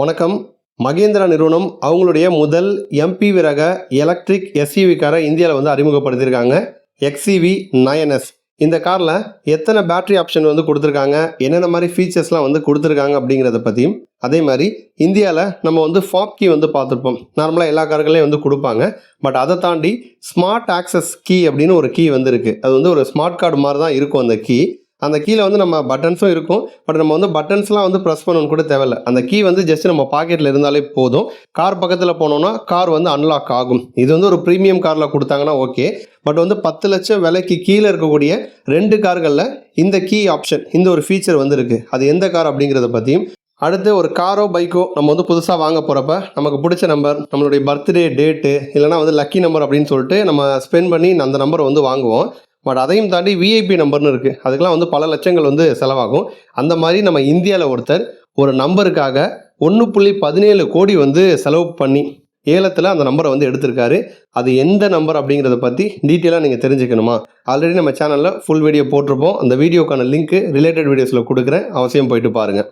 வணக்கம். மகேந்திரா நிறுவனம் அவங்களுடைய முதல் எம்பி ரக எலக்ட்ரிக் எஸ்யூவி காரை இந்தியாவில் வந்து அறிமுகப்படுத்தியிருக்காங்க. எக்ஸிவி நயன்எஸ் இந்த காரில் எத்தனை பேட்டரி ஆப்ஷன் வந்து கொடுத்துருக்காங்க? என்னென்ன மாதிரி ஃபீச்சர்ஸ்லாம் வந்து கொடுத்துருக்காங்க அப்படிங்கிறத பற்றியும் அதே மாதிரி இந்தியாவில் நம்ம வந்து ஃபாப் கீ வந்து பார்த்துருப்போம். நார்மலாக எல்லா கார்களையும் வந்து கொடுப்பாங்க. பட் அதை தாண்டி ஸ்மார்ட் ஆக்சஸ் கீ அப்படின்னு ஒரு கீ வந்து இருக்குது அது வந்து ஒரு ஸ்மார்ட் கார்டு மாதிரி தான் இருக்கும் அந்த கீ அந்த கீழே வந்து நம்ம பட்டன்ஸும் இருக்கும். பட் நம்ம வந்து பட்டன்ஸ்லாம் வந்து ப்ரெஸ் பண்ணணும் கூட தேவையில்ல. அந்த கீ வந்து ஜஸ்ட் நம்ம பாக்கெட்டில் இருந்தாலே போதும். கார் பக்கத்தில் போனோம்னா கார் வந்து அன்லாக் ஆகும். இது வந்து ஒரு ப்ரீமியம் காரில் கொடுத்தாங்கன்னா ஓகே பட் வந்து பத்து லட்சம் விலைக்கு கீழே இருக்கக்கூடிய ரெண்டு கார்களில் இந்த கீ ஆப்ஷன் இந்த ஒரு ஃபீச்சர் வந்து இருக்குது அது எந்த கார் அப்படிங்கிறத பற்றியும் அடுத்து ஒரு காரோ பைக்கோ நம்ம வந்து புதுசாக வாங்க போகிறப்ப நமக்கு பிடிச்ச நம்பர் நம்மளுடைய பர்த்டே டேட்டு இல்லைனா வந்து லக்கி நம்பர் அப்படின்னு சொல்லிட்டு நம்ம ஸ்பெண்ட் பண்ணி அந்த நம்பரை வந்து வாங்குவோம். பட் அதையும் தாண்டி விஐபி நம்பர்னு இருக்குது அதுக்கெலாம் வந்து பல லட்சங்கள் வந்து செலவாகும். அந்த மாதிரி நம்ம இந்தியாவில் ஒருத்தர் ஒரு நம்பருக்காக ஒன்று புள்ளி பதினேழு கோடி வந்து செலவு பண்ணி ஏலத்தில் அந்த நம்பரை வந்து எடுத்திருக்காரு. அது எந்த நம்பர் அப்படிங்கிறத பற்றி டீட்டெயிலாக நீங்கள் தெரிஞ்சுக்கணுமா? ஆல்ரெடி நம்ம சேனலில் ஃபுல் வீடியோ போட்டிருப்போம். அந்த வீடியோக்கான லிங்க்கு ரிலேட்டட் வீடியோஸில் கொடுக்குறேன். அவசியம் போயிட்டு பாருங்கள்